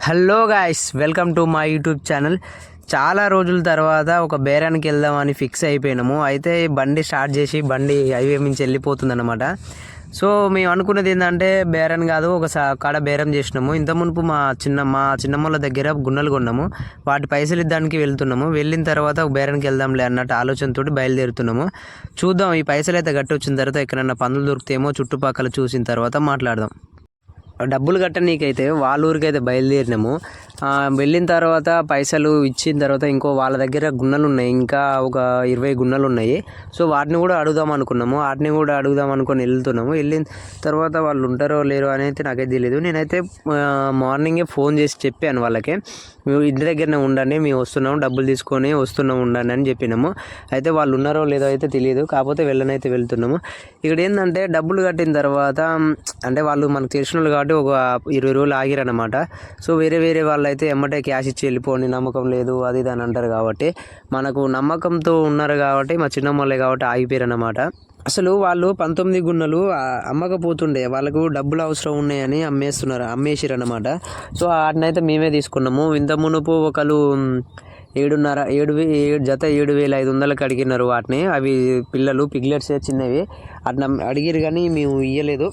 Hello guys welcome to మా YouTube channel చాలా రోజుల తర్వాత ఒక బేరానికి వెళ్దామని ఫిక్స్ అయిపోయినాము. అయితే బండి స్టార్ట్ చేసి బండి హైవే నుంచి వెళ్ళిపోతుంది అనమాట సో మేము అనుకున్నది ఏంటంటే బేరం కాదు ఒక కాడ బేరం చేసినాము. ఇంత మునుపు మా చిన్న మా చిన్నమ్మల దగ్గర గున్నలు కొన్నాము. వాటి పైసలు ఇద్దానికి వెళ్తున్నాము. వెళ్ళిన తర్వాత ఒక బేరానికి వెళ్దాంలే అన్నట్టు ఆలోచనతోటి బయలుదేరుతున్నాము. చూద్దాం ఈ పైసలు అయితే గట్టి వచ్చిన తర్వాత ఎక్కడన్నా పనులు దొరికితేమో చుట్టుపక్కల చూసిన తర్వాత మాట్లాడదాం. డబ్బులు కట్టనీకైతే వాళ్ళ ఊరికైతే బయలుదేరినాము. వెళ్ళిన తర్వాత పైసలు ఇచ్చిన తర్వాత ఇంకో వాళ్ళ దగ్గర గున్నలు ఉన్నాయి. ఇంకా ఒక ఇరవై గున్నలు ఉన్నాయి. సో వాటిని కూడా అడుగుదాం అనుకున్నాము. వాటిని కూడా అడుగుదాం అనుకొని వెళ్తున్నాము. వెళ్ళిన తర్వాత వాళ్ళు ఉంటారో లేరో అనేది నాకైతే తెలియదు నేనైతే మార్నింగే ఫోన్ చేసి చెప్పాను వాళ్ళకి. మేము ఇంటి దగ్గరనే ఉండండి మేము వస్తున్నాము. డబ్బులు తీసుకొని వస్తున్నాం ఉండండి అని చెప్పినాము. అయితే వాళ్ళు ఉన్నారో లేదో అయితే తెలియదు కాకపోతే వెళ్ళనైతే వెళ్తున్నాము. ఇక్కడ ఏంటంటే డబ్బులు కట్టిన తర్వాత అంటే వాళ్ళు మనకు తెలిసిన వాళ్ళు కాబట్టి ఒక ఇరవై రోజులు ఆగిరనమాట సో వేరే వేరే వాళ్ళు అయితే ఎమ్మటే క్యాష్ ఇచ్చి వెళ్ళిపోండి నమ్మకం లేదు అది ఇది అని అంటారు కాబట్టి మనకు నమ్మకంతో ఉన్నారు కాబట్టి మా చిన్నమ్మలే కాబట్టి ఆగిపోయారు అనమాట అసలు వాళ్ళు పంతొమ్మిది గున్నలు అమ్మకపోతుండే వాళ్ళకు డబ్బులు అవసరం ఉన్నాయని అమ్మేస్తున్నారు అమ్మేసిరు అనమాట సో వాటినైతే మేమే తీసుకున్నాము. ఇంత మునుపు ఒకళ్ళు ఏడున్నర ఏడు వే ఏడు జత ఏడు వేల ఐదు వందలకు అడిగినారు వాటిని. అవి పిల్లలు పిగ్లెట్స్ చిన్నవి. అట్లా అడిగిరు కానీ మేము ఇయ్యలేదు.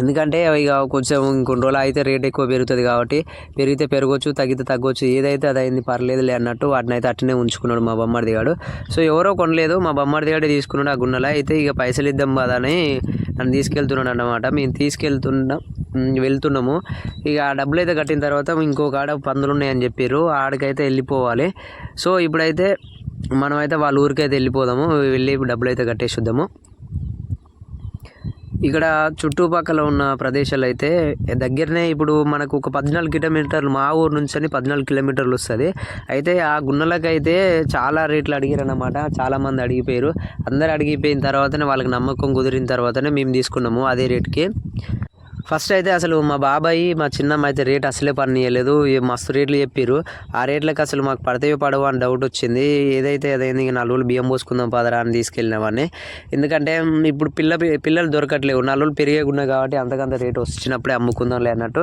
ఎందుకంటే ఇక కొంచెం ఇంకొన్ని రోజులు అయితే రేట్ ఎక్కువ పెరుగుతుంది కాబట్టి పెరిగితే పెరగవచ్చు తగ్గితే తగ్గొచ్చు ఏదైతే అది అయింది పర్లేదులే అన్నట్టు వాటిని అయితే అట్టనే ఉంచుకున్నాడు మా బొమ్మడి గాడు సో ఎవరో కొనలేదు మా బొమ్మడి గాడే తీసుకున్నాడు ఆ గున్నెల అయితే ఇక పైసలు ఇద్దాం కదా అని నన్ను తీసుకెళ్తున్నాడు అన్నమాట. మేము తీసుకెళ్తున్నాం వెళ్తున్నాము. ఇక ఆ డబ్బులు అయితే కట్టిన తర్వాత ఇంకొక ఆడ పందులు ఉన్నాయని చెప్పారు ఆడికైతే వెళ్ళిపోవాలి. సో ఇప్పుడైతే మనమైతే వాళ్ళ ఊరికైతే వెళ్ళిపోదాము. వెళ్ళి డబ్బులు అయితే కట్టేసి వద్దాము. ఇక్కడ చుట్టుపక్కల ఉన్న ప్రదేశాలు అయితే దగ్గరనే ఇప్పుడు మనకు ఒక పద్నాలుగు కిలోమీటర్లు మా ఊరు నుంచి అని పద్నాలుగు కిలోమీటర్లు వస్తుంది. అయితే ఆ గున్నలకైతే చాలా రేట్లు అడిగారు అనమాట అడిగిపోయారు. అందరు అడిగిపోయిన తర్వాతనే వాళ్ళకి నమ్మకం కుదిరిన తర్వాతనే మేము తీసుకున్నాము అదే రేట్కి. ఫస్ట్ అయితే అసలు మా బాబాయి మా చిన్నమ్మ అయితే రేట్ అసలే పనియలేదు మస్తు రేట్లు చెప్పారు ఆ రేట్లకు అసలు మాకు పడతాయి పడవు అని డౌట్ వచ్చింది. ఏదైతే అదైంది నలుగురు బియ్యం పోసుకుందాం పదరా అని తీసుకెళ్ళినామని ఎందుకంటే ఇప్పుడు పిల్ల పిల్లలు దొరకట్లేవు. నలుగురు పెరిగేకున్నాయి కాబట్టి అంతకంత రేట్ వచ్చినప్పుడే అమ్ముకుందాంలే అన్నట్టు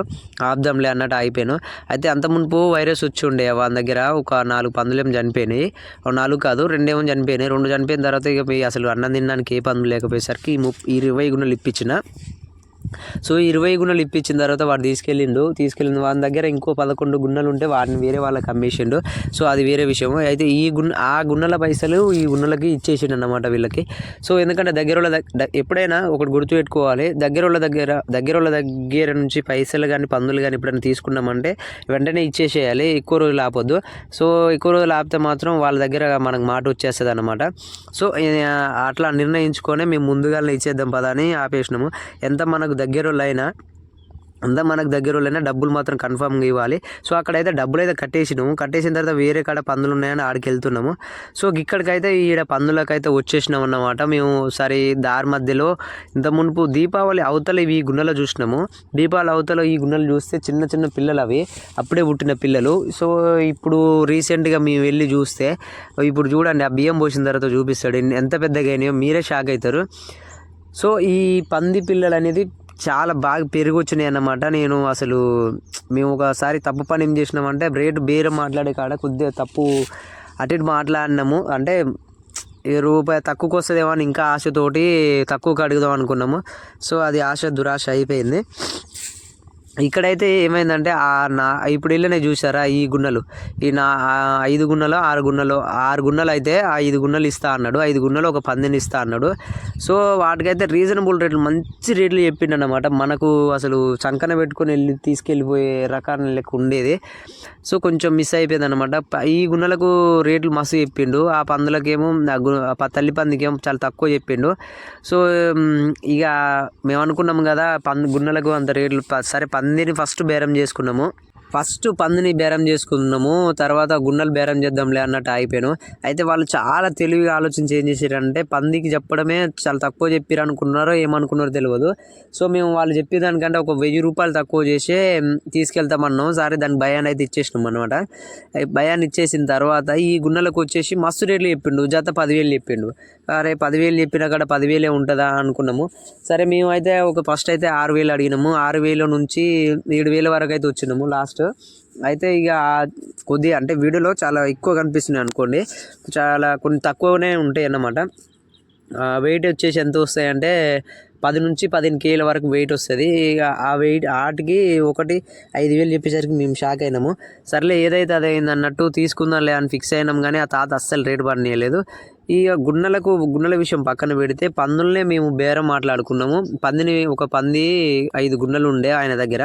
ఆపుదాంలే అన్నట్టు అయిపోయాను అయితే అంత మునుపు వైరస్ వచ్చి ఉండే వాళ్ళ దగ్గర ఒక నాలుగు పందులేమో చనిపోయినాయి. ఒక నాలుగు కాదు రెండేమో చనిపోయినాయి. రెండు చనిపోయిన తర్వాత ఇక మీ అసలు అన్నం తినడానికి ఏ పందులు లేకపోయేసరికి ఈ ముప్ ఇరవై గుణలు ఇప్పించిన. సో ఇరవై గుణలు ఇప్పించిన తర్వాత వాడు తీసుకెళ్ళిండు. తీసుకెళ్ళిన వాని దగ్గర ఇంకో పదకొండు గున్నలు ఉంటే వాడిని వేరే వాళ్ళకి అమ్మేసిండు. సో అది వేరే విషయం అయితే ఈ గున్న ఆ గున్నల పైసలు ఈ గున్నలకి ఇచ్చేసిండు అన్నమాట వీళ్ళకి. సో ఎందుకంటే దగ్గర వాళ్ళ ఎప్పుడైనా ఒకటి గుర్తుపెట్టుకోవాలి. దగ్గర వాళ్ళ దగ్గర దగ్గర వాళ్ళ దగ్గర నుంచి పైసలు కానీ పందులు కానీ ఎప్పుడైనా తీసుకున్నామంటే వెంటనే ఇచ్చేసేయాలి. ఎక్కువ రోజులు ఆపొద్దు. సో ఎక్కువ రోజులు ఆపితే మాత్రం వాళ్ళ దగ్గర మనకు మాట వచ్చేస్తుంది అనమాట సో అట్లా నిర్ణయించుకొని మేము ముందుగానే ఇచ్చేద్దాం పదా అని ఆపేసినాము. ఎంత మనకు దగ్గర అయినా అంతా మనకు దగ్గర డబ్బులు మాత్రం కన్ఫామ్గా ఇవ్వాలి. సో అక్కడైతే డబ్బులు అయితే కట్టేసినాము. కట్టేసిన తర్వాత వేరే కాడ పందులు ఉన్నాయని ఆడికి వెళ్తున్నాము సో ఇక్కడికైతే ఈడ పందులకైతే వచ్చేసినాం అన్నమాట మేము సరే దారి మధ్యలో ఇంత మునుపు దీపావళి అవతల ఇవి గుండెలో చూసినాము. దీపావళి అవతల ఈ గున్నెలు చూస్తే చిన్న చిన్న పిల్లలు అవి అప్పుడే పుట్టిన పిల్లలు. సో ఇప్పుడు రీసెంట్గా మేము వెళ్ళి చూస్తే ఇప్పుడు చూడండి ఆ బియ్యం పోసిన తర్వాత చూపిస్తాడు. ఎన్ని- ఎంత పెద్దగా అయినాయో మీరే షాక్ అవుతారు. సో ఈ పంది పిల్లలు అనేది చాలా బాగా పెరిగొచ్చినాయి అన్నమాట. నేను అసలు మేము ఒకసారి తప్పు పని ఏం చేసినామంటే రేటు బేరం మాట్లాడే కాడ కొద్దిగా తప్పు అటు ఇటు మాట్లాడినాము. అంటే రూపాయి తక్కువకి వస్తుందేమో అని ఇంకా ఆశతోటి తక్కువకి అడుగుదాం అనుకున్నాము. సో అది ఆశ దురాశ అయిపోయింది. ఇక్కడైతే ఏమైందంటే ఆ నా ఇప్పుడు వెళ్ళినాయి చూసారా ఈ గున్నలు? ఈ నా ఐదు గున్నలో ఆరు గున్నెలు ఆరు గున్నలు అయితే ఐదు గున్నలు ఇస్తా అన్నాడు. ఐదు గున్నలు ఒక పందిని ఇస్తా అన్నాడు. సో వాటికైతే రీజనబుల్ రేట్లు మంచి రేట్లు చెప్పిండు అనమాట మనకు అసలు చంకన పెట్టుకొని వెళ్ళి తీసుకెళ్ళిపోయే రకాన్ని లెక్క ఉండేది. సో కొంచెం మిస్ అయిపోయింది అనమాట ఈ గున్నలకు రేట్లు మస్తు చెప్పిండు. ఆ పందులకేమో ఆ తల్లి పందికేమో చాలా తక్కువ చెప్పిండు. సో ఇక మేము అనుకున్నాం కదా పంది గున్నలకు అంత రేట్లు సరే పంది పందిని ఫస్ట్ బేరం చేసుకున్నాము. ఫస్ట్ పందిని బేరం చేసుకున్నాము తర్వాత గుండెలు బేరం చేద్దాంలే అన్నట్టు అయిపోయాను అయితే వాళ్ళు చాలా తెలివిగా ఆలోచించి ఏం చేశారంటే పందికి చెప్పడమే చాలా తక్కువ చెప్పారు అనుకున్నారో ఏమనుకున్నారో తెలియదు సో మేము వాళ్ళు చెప్పేదానికంటే ఒక వెయ్యి రూపాయలు తక్కువ చేసి మ్, తీసుకెళ్తామన్నాం సరే దాని భయాన్ని అయితే ఇచ్చేసినాం అనమాట భయాన్ని ఇచ్చేసిన తర్వాత ఈ గుండెలకు వచ్చేసి మస్తు రేట్లు చెప్పిండు. జత పదివేలు చెప్పిండు. అరే పదివేలు చెప్పిన కూడా పదివేలే ఉంటుందా అనుకున్నాము. సరే మేము అయితే ఒక ఫస్ట్ అయితే ఆరు వేలు అడిగినాము. ఆరు వేల నుంచి ఏడు వేల వరకు అయితే వచ్చినాము లాస్ట్. అయితే ఇక కొద్దిగా అంటే వీడియోలో చాలా ఎక్కువ కనిపిస్తున్నాయి అనుకోండి. చాలా కొన్ని తక్కువనే ఉంటాయి అన్నమాట. వెయిట్ వచ్చేసి ఎంత వస్తాయంటే పది నుంచి పదిహేను కేల వరకు వెయిట్ వస్తుంది. ఇక ఆ వెయిట్ ఆటికి ఒకటి ఐదు వేలు చెప్పేసరికి మేము షాక్ అయినాము. సర్లే ఏదైతే అదైంది అన్నట్టు తీసుకుందాంలే అని ఫిక్స్ అయినాం కానీ ఆ తాత అస్సలు రేటు పడనీయలేదు. ఇక గున్నలకు గున్నల విషయం పక్కన పెడితే పందులనే మేము బేరం మాట్లాడుకున్నాము. పందిని ఒక పంది ఐదు గున్నలు ఉండే ఆయన దగ్గర.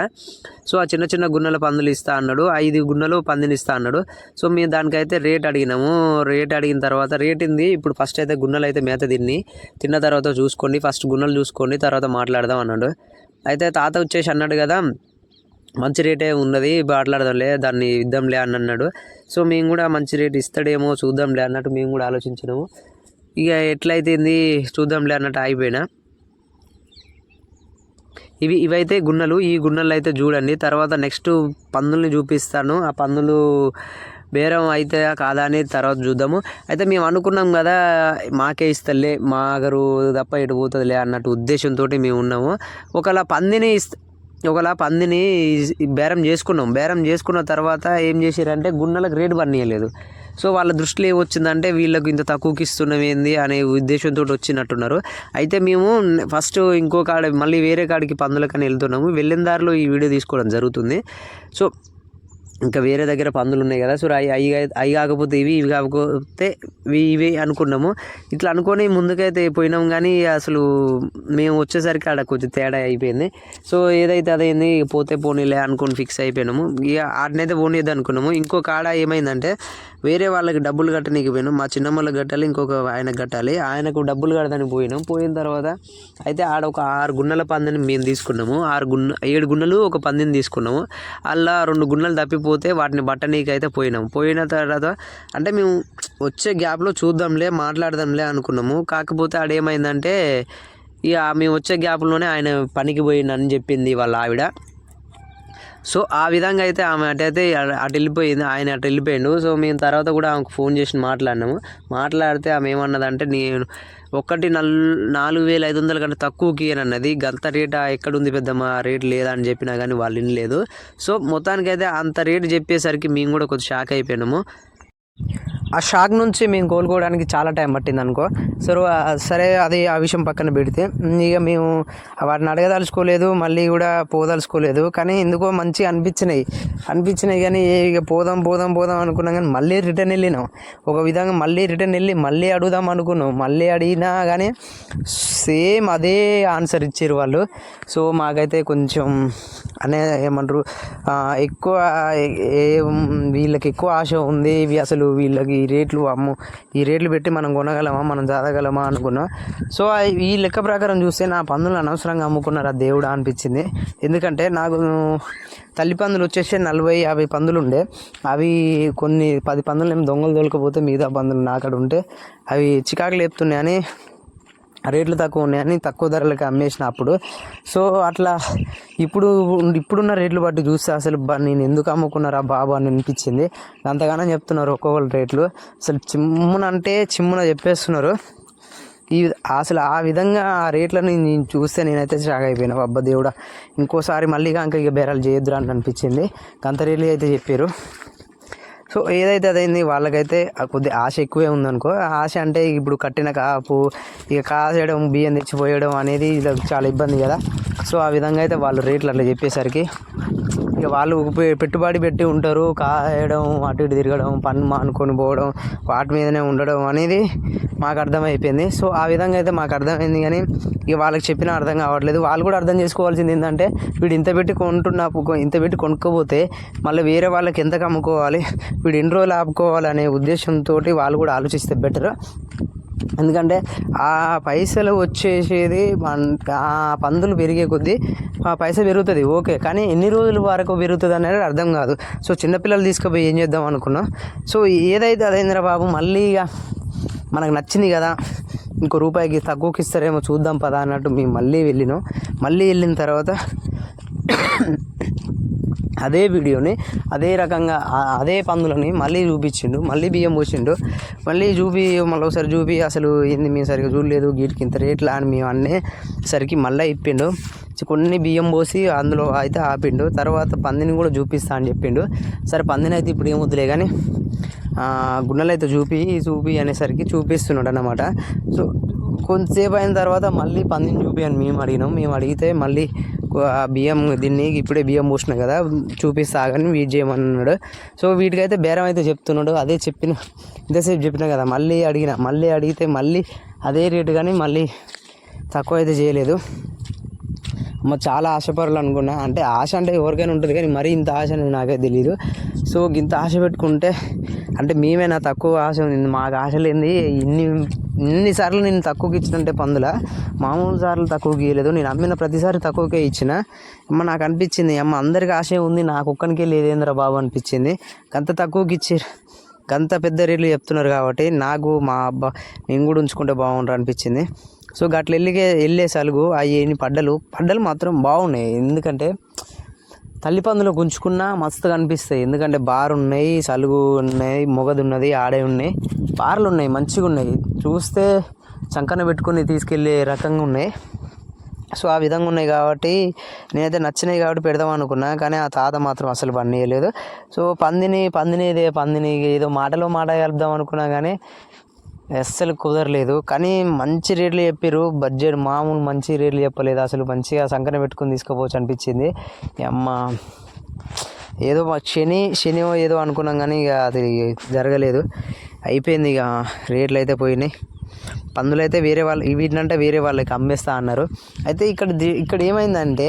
సో ఆ చిన్న చిన్న గున్నల పందులు ఇస్తా అన్నాడు. ఐదు గున్నలు పందిని ఇస్తా అన్నాడు. సో మేము దానికైతే రేట్ అడిగినాము. రేట్ అడిగిన తర్వాత రేట్ ఉంది ఇప్పుడు ఫస్ట్ అయితే గున్నలు అయితే మేత తిని తిన్న తర్వాత చూసుకోండి. ఫస్ట్ గున్నలు చూసుకోండి తర్వాత మాట్లాడదాం అన్నాడు. అయితే తాత వచ్చేసి అన్నాడు కదా మంచి రేటే ఉన్నది మాట్లాడదాంలే దాన్ని ఇద్దాంలే అని అన్నాడు సో మేము కూడా మంచి రేట్ ఇస్తాడేమో చూద్దాంలే అన్నట్టు మేము కూడా ఆలోచించినాము. ఇక ఎట్లయితేంది చూద్దాంలే అన్నట్టు ఆగిపోయినా. ఇవి ఇవైతే గున్నలు ఈ గున్నలు అయితే చూడండి. తర్వాత నెక్స్ట్ పందుల్ని చూపిస్తాను. ఆ పందులు బేరం అయితే కాదా అనేది తర్వాత చూద్దాము. అయితే మేము అనుకున్నాం కదా మాకే ఇస్తలే మా గారు తప్ప ఎటు పోతుందిలే అన్నట్టు ఉద్దేశంతో మేము ఉన్నాము. ఒకవేళ పందిని ఇస్త ఒకలా పందిని బేరం చేసుకున్నాం. బేరం చేసుకున్న తర్వాత ఏం చేశారంటే గున్నలకు రేటు పనియలేదు సో వాళ్ళ దృష్టిలో ఏమొచ్చిందంటే వీళ్ళకు ఇంత తక్కువకి ఇస్తున్నాం ఏంది అనే ఉద్దేశంతో వచ్చినట్టున్నారు. అయితే మేము ఫస్ట్ ఇంకో కాడ మళ్ళీ వేరే కాడికి పందులకని వెళ్తున్నాము. వెళ్ళిన దారిలో ఈ వీడియో తీసుకోవడం జరుగుతుంది. సో ఇంకా వేరే దగ్గర పందులు ఉన్నాయి కదా. సో అవి అవి అవి కాకపోతే ఇవి ఇవి కాకపోతే ఇవి ఇవి అనుకున్నాము. ఇట్లా అనుకొని ముందుకైతే పోయినాం కానీ అసలు మేము వచ్చేసరికి ఆడ కొంచెం తేడా అయిపోయింది. సో ఏదైతే అదైంది పోతే పోనీలే అనుకొని ఫిక్స్ అయిపోయినాము. ఇక ఆడనైతే పోనీది అనుకున్నాము. ఇంకో కాడ ఏమైందంటే వేరే వాళ్ళకి డబ్బులు కట్టనీకి పోయినాం. మా చిన్నమ్మలకు కట్టాలి ఇంకొక ఆయనకు కట్టాలి. ఆయనకు డబ్బులు కడదానికి పోయినాం. పోయిన తర్వాత అయితే ఆడ ఒక ఆరు గున్నెల పందిని మేము తీసుకున్నాము. ఆరు గున్న ఏడు గున్నెలు ఒక పందిని తీసుకున్నాము. అలా రెండు గున్నెలు పోతే వాటిని బట్టనీకి అయితే పోయినాం. పోయిన తర్వాత అంటే మేము వచ్చే గ్యాప్లో చూద్దాంలే మాట్లాడదాంలే అనుకున్నాము. కాకపోతే ఆడేమైందంటే ఇక మేము వచ్చే గ్యాప్లోనే ఆయన పనికి పోయిండని చెప్పింది వాళ్ళ ఆవిడ. సో ఆ విధంగా అయితే ఆమె అటైతే అటు వెళ్ళిపోయింది ఆయన అటు వెళ్ళిపోయిండు. సో మేము తర్వాత కూడా ఆమెకు ఫోన్ చేసి మాట్లాడినాము. మాట్లాడితే ఆమె ఏమన్నదంటే నేను ఒకటి నల్ నాలుగు వేల ఐదు వందల కంటే తక్కువకి అని అన్నది. గంత రేట్? ఎక్కడుంది పెద్దమ్మ? రేట్ లేదా అని చెప్పినా కానీ వాళ్ళు వినలేదు. సో మొత్తానికైతే అంత రేటు చెప్పేసరికి మేము కూడా కొంచెం షాక్ అయిపోయినాము. ఆ షాక్ నుంచి మేము కోలుకోవడానికి చాలా టైం పట్టింది అనుకో. సరే సరే అది ఆ విషయం పక్కన పెడితే ఇక మేము వాటిని అడగదలుచుకోలేదు మళ్ళీ కూడా పోదలుచుకోలేదు. కానీ ఎందుకో మంచిగా అనిపించినాయి. అనిపించినాయి కానీ ఇక పోదాం పోదాం పోదాం అనుకున్నాం కానీ మళ్ళీ రిటర్న్ వెళ్ళినాం. ఒక విధంగా మళ్ళీ రిటర్న్ వెళ్ళి మళ్ళీ అడుగుదాం అనుకున్నాం. మళ్ళీ అడిగినా కానీ సేమ్ అదే ఆన్సర్ ఇచ్చారు వాళ్ళు. సో మాకైతే కొంచెం అనే ఏమంటారు ఎక్కువ వీళ్ళకి ఎక్కువ ఆశ ఉంది. ఇవి అసలు వీళ్ళకి ఈ రేట్లు అమ్ము ఈ రేట్లు పెట్టి మనం కొనగలమా మనం చదవగలమా అనుకున్నా. సో ఈ లెక్క ప్రకారం చూస్తే నా పందులు అనవసరంగా అమ్ముకున్నారు ఆ దేవుడు అనిపించింది. ఎందుకంటే నాకు తల్లి పందులు వచ్చేసి నలభై యాభై పందులు ఉండే అవి కొన్ని పది పందులు ఏమి దొంగలు దొరకపోతే మిగతా పందులు నాకడ ఉంటే అవి చికాకులు లేపుతున్నాయని రేట్లు తక్కువ ఉన్నాయని తక్కువ ధరలకు అమ్మేసిన అప్పుడు. సో అట్లా ఇప్పుడు ఇప్పుడున్న రేట్లు బట్టి చూస్తే అసలు నేను ఎందుకు అమ్ముకున్నారా బాబు అని అనిపించింది. అంతగానో చెప్తున్నారు ఒక్కొక్కరు రేట్లు. అసలు చిమ్మున అంటే చిమ్మున చెప్పేస్తున్నారు. ఈ అసలు ఆ విధంగా ఆ రేట్లని నేను చూస్తే నేనైతే షాక్ అయిపోయినా. అబ్బా దేవుడా ఇంకోసారి మళ్ళీ ఇంకా ఇక బేరాలు చేయొద్దురా అని అనిపించింది. గంత రేట్లు అయితే చెప్పారు. సో ఏదైతే అదైంది వాళ్ళకైతే కొద్ది ఆశ ఎక్కువే ఉందనుకో ఆశ అంటే ఇప్పుడు కట్టిన కాపు ఇక కాసేయడం బియ్యం తెచ్చిపోయడం అనేది చాలా ఇబ్బంది కదా. సో ఆ విధంగా అయితే వాళ్ళు రేట్లు అట్లా చెప్పేసరికి ఇక వాళ్ళు పెట్టుబడి పెట్టి ఉంటారు. కాయడం అటు ఇటు తిరగడం పని మానుకొని పోవడం వాటి మీదనే ఉండడం అనేది మాకు అర్థమైపోయింది. సో ఆ విధంగా అయితే మాకు అర్థమైంది కానీ ఇక వాళ్ళకి చెప్పినా అర్థం కావట్లేదు. వాళ్ళు కూడా అర్థం చేసుకోవాల్సింది ఏంటంటే వీడు ఇంత పెట్టి కొంటున్నా ఇంత పెట్టి కొనుక్కోపోతే మళ్ళీ వేరే వాళ్ళకి ఎంత అమ్ముకోవాలి? వీడు ఎన్ని రోజులు ఆపుకోవాలనే ఉద్దేశంతో వాళ్ళు కూడా ఆలోచిస్తే బెటర్. ఎందుకంటే ఆ పైసలు వచ్చేసేది ఆ పందులు పెరిగే కొద్దీ ఆ పైస పెరుగుతుంది ఓకే. కానీ ఎన్ని రోజుల వరకు పెరుగుతుంది అనేది అర్థం కాదు. సో చిన్నపిల్లలు తీసుకుపోయి ఏం చేద్దాం అనుకున్నాం. సో ఏదైతే అదేంద్ర బాబు మళ్ళీ ఇక మనకు నచ్చింది కదా ఇంకో రూపాయికి తక్కువకి ఇస్తారేమో చూద్దాం పదా అన్నట్టు మేము మళ్ళీ వెళ్ళినాం. మళ్ళీ వెళ్ళిన తర్వాత అదే వీడియోని అదే రకంగా అదే పందులని మళ్ళీ చూపించిండు మళ్ళీ బియ్యం పోసిండు మళ్ళీ చూపి మళ్ళీ ఒకసారి చూపి అసలు ఏంది మేము సరిగ్గా చూడలేదు గీటికి ఇంత రేట్లా అని మేము అన్నీ సరికి మళ్ళీ ఇప్పిండు. కొన్ని బియ్యం పోసి అందులో అయితే ఆపిండు తర్వాత పందిని కూడా చూపిస్తా అని చెప్పిండు. సరే పందిని అయితే ఇప్పుడు ఏం కానీ గుండెలు అయితే చూపి చూపి అనేసరికి చూపిస్తున్నాడు అన్నమాట. సో కొంతసేపు అయిన తర్వాత మళ్ళీ పందిని చూపి అని మేము అడిగినాం. మేము అడిగితే మళ్ళీ ఆ బియ్యం దీన్ని ఇప్పుడే బియ్యం పోసిన కదా చూపిస్తా కానీ వెయిట్ చేయమన్నాడు. సో వీటికైతే బేరం అయితే చెప్తున్నాడు. అదే చెప్పిన ఇంతసేపు చెప్పిన కదా మళ్ళీ అడిగిన మళ్ళీ అడిగితే మళ్ళీ అదే రేటు కానీ మళ్ళీ తక్కువ అయితే చేయలేదు. అమ్మ చాలా ఆశపడాలి అనుకున్నా. అంటే ఆశ అంటే ఎవరికైనా ఉంటుంది కానీ మరీ ఇంత ఆశ అనేది నాకే తెలియదు సో ఇంత ఆశ పెట్టుకుంటే అంటే మేమే నా తక్కువ ఆశ ఉంది. మాకు ఆశ లేనిది ఇన్ని ఇన్నిసార్లు నేను తక్కువకి ఇచ్చినంటే పందుల. మామూలు సార్లు తక్కువకి ఇవ్వలేదు నేను అమ్మిన ప్రతిసారి తక్కువకే ఇచ్చిన. అమ్మ నాకు అనిపించింది. అమ్మ అందరికి ఆశయం ఉంది. నాకు ఒక్కనికే లేదేంద్ర బాబు అనిపించింది. అంత తక్కువకి ఇచ్చారు. గంత పెద్ద రేట్లు చెప్తున్నారు కాబట్టి నాకు మా అబ్బా నేను కూడా ఉంచుకుంటే బాగుంటారు అనిపించింది. సో గట్ల వెళ్ళి వెళ్ళే సలుగు. అవి పడ్డలు పడ్డలు మాత్రం బాగున్నాయి. ఎందుకంటే తల్లి పందులు గుంజుకున్నా మస్తుగా అనిపిస్తాయి. ఎందుకంటే బార్ ఉన్నాయి సలుగు ఉన్నాయి మొగది ఉన్నది ఆడే ఉన్నాయి. బార్లు ఉన్నాయి మంచిగా ఉన్నాయి. చూస్తే చంకన పెట్టుకుని తీసుకెళ్ళే రకంగా ఉన్నాయి. సో ఆ విధంగా ఉన్నాయి కాబట్టి నేనైతే నచ్చినాయి కాబట్టి పెడదాం అనుకున్నా కానీ ఆ తాత మాత్రం అసలు పనియలేదు సో పందిని పందిని ఇదే పందిని ఏదో మాటలో మాట కలుపుదాం అనుకున్నా కానీ అస్సలు కుదరలేదు. కానీ మంచి రేట్లు చెప్పారు బడ్జెట్ మామూలు మంచి రేట్లు చెప్పలేదు. అసలు మంచిగా సంకన పెట్టుకుని తీసుకోపోవచ్చు అనిపించింది. అమ్మ ఏదో మా శని శని ఏదో అనుకున్నాం కానీ ఇక అది జరగలేదు. అయిపోయింది ఇక రేట్లు అయితే పోయినాయి. పందులు అయితే వేరే వాళ్ళు వీటినంటే వేరే వాళ్ళకి అమ్మేస్తా అన్నారు. అయితే ఇక్కడ ఇక్కడ ఏమైందంటే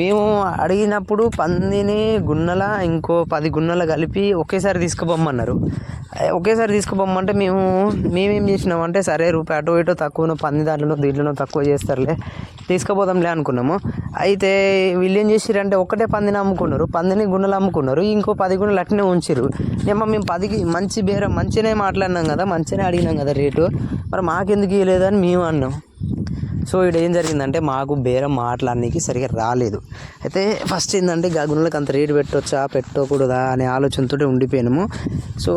మేము అడిగినప్పుడు పందిని గున్నెల ఇంకో పది గున్నెల కలిపి ఒకేసారి తీసుకుపోమ్మన్నారు. ఒకేసారి తీసుకుపోమ్మంటే మేము మేమేం చేసినామంటే సరే రూపాయి అటు ఇటు తక్కువనో పంది దాంట్లోనో దీంట్లోనో తక్కువ చేస్తారులే తీసుకుపోదాంలే అనుకున్నాము. అయితే వీళ్ళు ఏం చేసిరంటే ఒకటే పందిని అమ్ముకున్నారు పందిని గున్నలు అమ్ముకున్నారు ఇంకో పది గున్నలు అట్నే ఉంచారు ఏమో మేము పదికి మంచి బేరం మంచిగానే మాట్లాడినాం కదా మంచిగానే అడిగినాం కదా రేటు. మరి మాకు మాకెందుకు అని మేము అన్నాం. సో ఇక్కడ ఏం జరిగిందంటే మాకు బేరం మాట్లాడడానికి సరిగా రాలేదు. అయితే ఫస్ట్ ఏంటంటే గా అంత రేటు పెట్టొచ్చా పెట్టకూడదా అనే ఆలోచనతో ఉండిపోయినాము. సో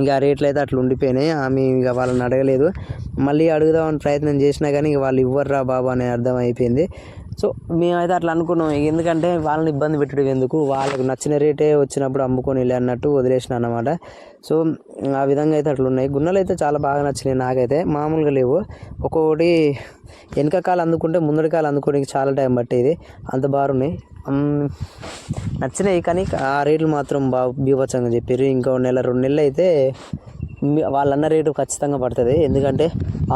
ఇక ఆ రేట్లు అయితే అట్లా ఉండిపోయినాయి. ఆమె ఇక వాళ్ళని అడగలేదు. మళ్ళీ అడుగుదామని ప్రయత్నం చేసినా కానీ ఇక వాళ్ళు ఇవ్వర్రా బాబు అని అర్థం అయిపోయింది. సో మేమైతే అట్లా అనుకున్నాం. ఎందుకంటే వాళ్ళని ఇబ్బంది పెట్టడం ఎందుకు? వాళ్ళకు నచ్చిన రేటే వచ్చినప్పుడు అమ్ముకొని వెళ్ళి అన్నట్టు వదిలేసిన అన్నమాట. సో ఆ విధంగా అయితే అట్లా ఉన్నాయి. గున్నలు అయితే చాలా బాగా నచ్చినాయి నాకైతే. మామూలుగా లేవు. ఒక్కొక్కటి వెనక కాలు అందుకుంటే ముందరి కాలు అందుకోవడానికి చాలా టైం పట్టేది. అంత బాగున్నాయి. నచ్చినాయి కానీ ఆ రేట్లు మాత్రం బా బీభత్సంగా చెప్పారు ఇంకో నెల రెండు నెలలు అయితే వాళ్ళన్న రేటు ఖచ్చితంగా పడుతుంది. ఎందుకంటే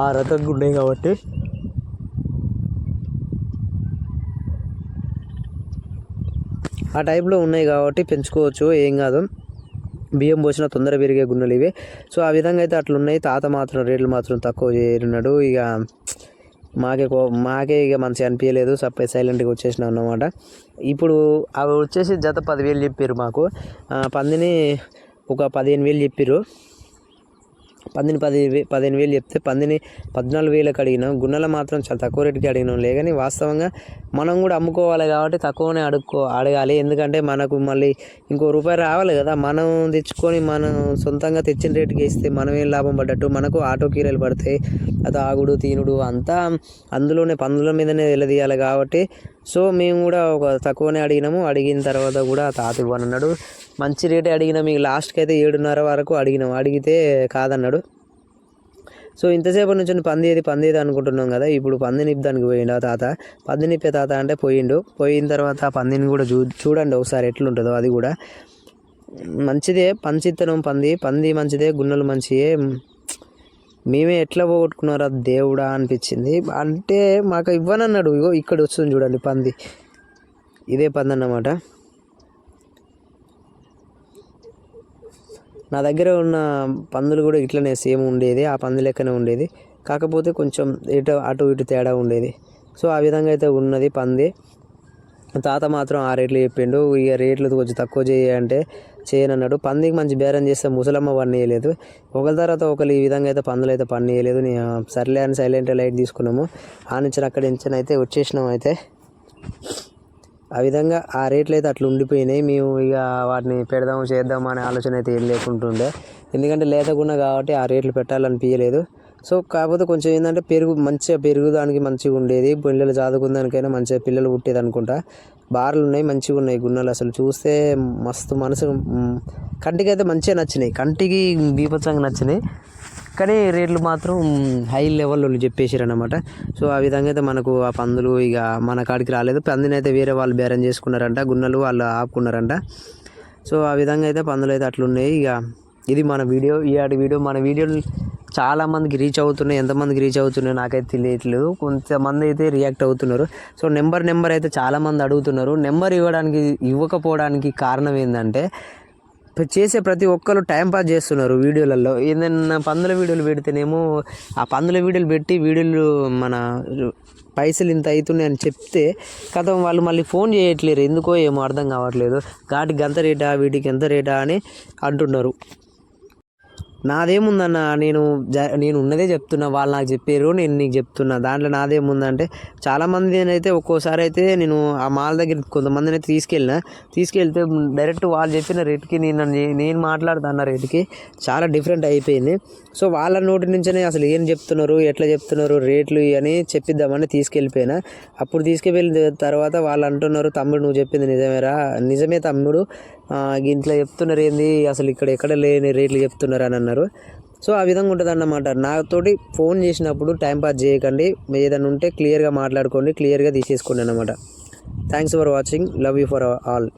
ఆ రకంగా ఉన్నాయి కాబట్టి ఆ టైప్లో ఉన్నాయి కాబట్టి పెంచుకోవచ్చు ఏం కాదు. బియ్యం పోసిన తొందర పెరిగే గున్నెలు ఇవి. సో ఆ విధంగా అయితే అట్లా ఉన్నాయి తాత మాత్రం రేట్లు మాత్రం తక్కువ చేరినాడు. ఇక మాకే కో మాకే ఇక మంచిగా అనిపించలేదు సప్పై సైలెంట్గా వచ్చేసినాం అన్నమాట. ఇప్పుడు అవి వచ్చేసి జత పదివేలు చెప్పారు మాకు. పందిని ఒక పదిహేను వేలు చెప్పారు పందిని పది పదిహేను వేలు చెప్తే పందిని పద్నాలుగు వేలకు అడిగినాం గున్నెలు మాత్రం చాలా తక్కువ రేటుకి అడిగినాం. లేకని వాస్తవంగా మనం కూడా అమ్ముకోవాలి కాబట్టి తక్కువనే అడుక్కో అడగాలి. ఎందుకంటే మనకు మళ్ళీ ఇంకో రూపాయి రావాలి కదా. మనం తెచ్చుకొని మనం సొంతంగా తెచ్చిన రేటుకి ఇస్తే మనం ఏం లాభం పడ్డట్టు? మనకు ఆటో కీరలు పడతాయి. అది ఆగుడు తీనుడు అంతా అందులోనే పందుల మీదనే వెళ్ళదీయాలి కాబట్టి సో మేము కూడా ఒక తక్కువనే అడిగినాము. అడిగిన తర్వాత కూడా తాత ఇవ్వనన్నాడు మంచి రేటే అడిగినాం మీకు లాస్ట్కి అయితే ఏడున్నర వరకు అడిగినాం. అడిగితే కాదన్నాడు. సో ఇంతసేపు నుంచి పంది పందేది అనుకుంటున్నాం కదా. ఇప్పుడు పంది నిప్పడానికి పోయిండు ఆ తాత. పంది నిప్పే తాత అంటే పోయిండు. పోయిన తర్వాత ఆ పందిని కూడా చూ చూడండి ఒకసారి ఎట్లుంటుందో అది కూడా. మంచిదే పంచిత్తనం పంది. పంది మంచిదే గున్నలు మంచియే. మేమే ఎట్లా పోగొట్టుకున్నారా? దేవుడా అనిపించింది. అంటే మాకు ఇవ్వనన్నాడు. ఇగో ఇక్కడ వస్తుంది చూడండి పంది. ఇదే పంది అన్నమాట. నా దగ్గర ఉన్న పందులు కూడా ఇట్లనే సేమ్ ఉండేది. ఆ పంది లెక్కనే ఉండేది. కాకపోతే కొంచెం ఇటు అటు ఇటు తేడా ఉండేది. సో ఆ విధంగా అయితే ఉన్నది పంది. తాత మాత్రం ఆ రేట్లు చెప్పిండు. ఇక రేట్లు కొంచెం తక్కువ చేయంటే చేయనన్నాడు. పందికి మంచి బేరం చేస్తే ముసలమ్మ పనియలేదు ఒకరి తర్వాత ఒకరు ఈ విధంగా అయితే పందులు అయితే పనియలేదు నేను సర్లే అని సైలెంట్ లైట్ తీసుకున్నాము. ఆ నుంచి అక్కడ నుంచి అయితే వచ్చేసినాం అయితే. ఆ విధంగా ఆ రేట్లు అయితే అట్లా ఉండిపోయినాయి. మేము ఇక వాటిని పెడదాం చేద్దాం అనే ఆలోచన అయితే ఏం లేకుంటుండే ఎందుకంటే లేతగున్న కాబట్టి ఆ రేట్లు పెట్టాలనిపించలేదు సో కాకపోతే కొంచెం ఏంటంటే పెరుగు మంచిగా పెరుగుదానికి మంచిగా ఉండేది. పిల్లలు చదువుకుందానికైనా మంచిగా పిల్లలు పుట్టేది అనుకుంటా. బార్లు ఉన్నాయి మంచిగా ఉన్నాయి గున్నలు అసలు చూస్తే మస్తు మనసు కంటికి అయితే మంచిగా నచ్చినాయి. కంటికి బీభత్సంగా నచ్చినాయి. కానీ రేట్లు మాత్రం హై లెవెల్లో చెప్పేసారు అనమాట సో ఆ విధంగా అయితే మనకు ఆ పందులు ఇక మన కాడికి రాలేదు. పందిని అయితే వేరే వాళ్ళు బేరం చేసుకున్నారంట గున్నలు వాళ్ళు ఆపుకున్నారంట. సో ఆ విధంగా అయితే పందులు అయితే అట్లున్నాయి. ఇక ఇది మన వీడియో ఈ ఆడి వీడియో మన వీడియోలు చాలామందికి రీచ్ అవుతున్నాయి ఎంతమందికి రీచ్ అవుతున్నాయో నాకైతే తెలియట్లేదు. కొంతమంది అయితే రియాక్ట్ అవుతున్నారు. సో నెంబర్ నెంబర్ అయితే చాలామంది అడుగుతున్నారు. నెంబర్ ఇవ్వడానికి ఇవ్వకపోవడానికి కారణం ఏంటంటే చేసే ప్రతి ఒక్కరు టైం పాస్ చేస్తున్నారు వీడియోలలో. ఏదైనా పందుల వీడియోలు పెడితేనేమో ఆ పందుల వీడియోలు పెట్టి వీడియోలు మన పైసలు ఇంత అవుతున్నాయి అని చెప్తే కథ వాళ్ళు మళ్ళీ ఫోన్ చేయట్లేరు. ఎందుకో ఏమో అర్థం కావట్లేదు. వాటికి ఎంత రేటా వీటికి ఎంత రేటా అని అంటున్నారు. నాదేముందన్న నేను జ నేను ఉన్నదే చెప్తున్నా వాళ్ళు నాకు చెప్పారు నేను నీకు చెప్తున్నా. దాంట్లో నాదేముందంటే చాలామంది అయితే ఒక్కోసారి అయితే నేను ఆ మాల్ దగ్గర కొంతమందిని అయితే తీసుకెళ్ళిన తీసుకెళ్తే డైరెక్ట్ వాళ్ళు చెప్పిన రేటుకి నేను నేను మాట్లాడుతున్న రేటుకి చాలా డిఫరెంట్ అయిపోయింది. సో వాళ్ళ నోటి నుంచే అసలు ఏం చెప్తున్నారు ఎట్లా చెప్తున్నారు రేట్లు అని చెప్పిద్దామని తీసుకెళ్ళిపోయినా. అప్పుడు తీసుకెళ్ళిన తర్వాత వాళ్ళు అంటున్నారు తమ్ముడు నువ్వు చెప్పింది నిజమేరా? నిజమే తమ్ముడు ఇంట్లో చెప్తున్నారు ఏంది అసలు ఇక్కడ ఎక్కడ లేని రేట్లు చెప్తున్నారు అని అన్నారు. సో ఆ విధంగా ఉంటుంది అన్నమాట నాతోటి ఫోన్ చేసినప్పుడు టైం పాస్ చేయకండి ఏదైనా ఉంటే క్లియర్గా మాట్లాడుకోండి క్లియర్గా తీసేసుకోండి అనమాట thanks for watching love you for all